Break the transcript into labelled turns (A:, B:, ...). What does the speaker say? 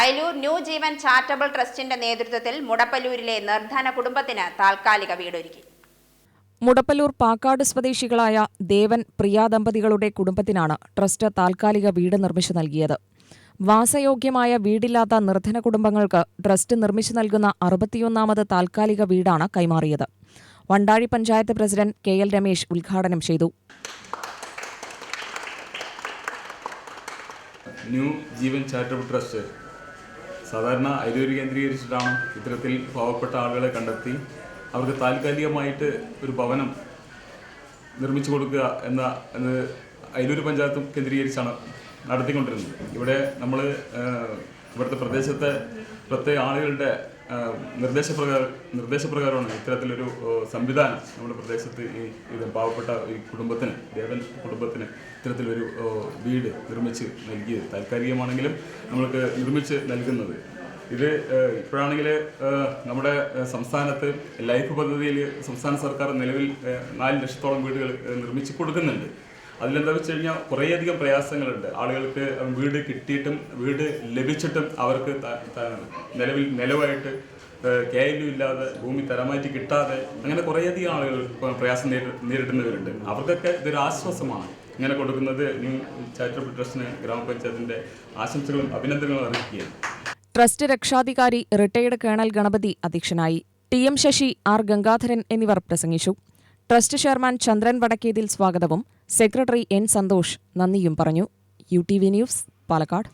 A: Ayalur new ജീവൻ charitable ട്രസ്റ്റിന്റെ നേതൃത്വത്തിൽ മുടപ്പല്ലൂരിലെ നിർധന കുടുംബത്തിന് താൽക്കാലിക വീടൊരുക്കി.
B: മുടപ്പല്ലൂർ പാക്കാട് സ്വദേശികളായ ദേവൻ പ്രിയാ ദമ്പതികളുടെ കുടുംബത്തിനാണ് ട്രസ്റ്റ് താൽക്കാലിക വീട് നിർമ്മിച്ചു നൽകിയത്. വാസയോഗ്യമായ വീടില്ലാത്ത നിർധന കുടുംബങ്ങൾക്ക് ട്രസ്റ്റ് നിർമ്മിച്ചു നൽകുന്ന അറുപത്തിയൊന്നാമത് താൽക്കാലിക വീടാണ് കൈമാറിയത്. Vandazhy panchayat president K L Ramesh ഉദ്ഘാടനം ചെയ്തു.
C: ന്യൂ ജീവൻ ചാരിറ്റബിൾ ട്രസ്റ്റ് സാധാരണ അരൂര് കേന്ദ്രീകരിച്ചിട്ടാണ് ഇത്തരത്തിൽ പാവപ്പെട്ട ആളുകളെ കണ്ടെത്തി അവർക്ക് താൽക്കാലികമായിട്ട് ഒരു ഭവനം നിർമ്മിച്ചു കൊടുക്കുക എന്ന എന്ന് അയലൂര് പഞ്ചായത്ത് കേന്ദ്രീകരിച്ചാണ് നടത്തിക്കൊണ്ടിരുന്നത്. ഇവിടെ നമ്മൾ ഇവിടുത്തെ പ്രദേശത്തെ പ്രത്യേക ആളുകളുടെ നിർദ്ദേശപ്രകാരം നിർദ്ദേശപ്രകാരമാണ് ഇത്തരത്തിലൊരു സംവിധാനം നമ്മുടെ പ്രദേശത്ത് ഈ ഇത് പാവപ്പെട്ട ഈ കുടുംബത്തിന് ദേവൻ കുടുംബത്തിന് ഇത്തരത്തിലൊരു വീട് നിർമ്മിച്ച് നൽകിയത്. താൽക്കാലികമാണെങ്കിലും നമ്മൾക്ക് നിർമ്മിച്ച് നൽകുന്നത്. ഇത് ഇപ്പോഴാണെങ്കിൽ നമ്മുടെ സംസ്ഥാനത്ത് ലൈഫ് പദ്ധതിയിൽ സംസ്ഥാന സർക്കാർ നിലവിൽ നാല് ലക്ഷത്തോളം വീടുകൾ നിർമ്മിച്ച് കൊടുക്കുന്നുണ്ട്. അതിലെന്താ വെച്ച് കഴിഞ്ഞാൽ കുറേയധികം പ്രയാസങ്ങളുണ്ട്. ആളുകൾക്ക് വീട് കിട്ടിയിട്ടും വീട് ലഭിച്ചിട്ടും അവർക്ക് നിലവിൽ നിലവായിട്ട് കെ യു ഇല്ലാതെ ഭൂമി തരമാറ്റി കിട്ടാതെ അങ്ങനെ കുറേയധികം ആളുകൾ പ്രയാസം നേരി- നേരിടുന്നവരുണ്ട്. അവർക്കൊക്കെ ഇതൊരു ആശ്വാസമാണ്. ഇങ്ങനെ കൊടുക്കുന്നത് ന്യൂ ചാരിറ്റബിൾ ട്രസ്റ്റിന് ഗ്രാമപഞ്ചായത്തിന്റെ ആശംസകളും അഭിനന്ദനങ്ങളും അറിയിക്കുകയാണ്.
B: ട്രസ്റ്റ് രക്ഷാധികാരി റിട്ടയർഡ് കേണൽ ഗണപതി അധ്യക്ഷനായി. T M Sasi R Gangadharan എന്നിവർ പ്രസംഗിച്ചു. ട്രസ്റ്റ് ചെയർമാൻ ചന്ദ്രൻ വടക്കേതിൽ സ്വാഗതവും. സെക്രട്ടറി എൻ സന്തോഷ് നന്ദിയും പറഞ്ഞു. U T V news Palakkad.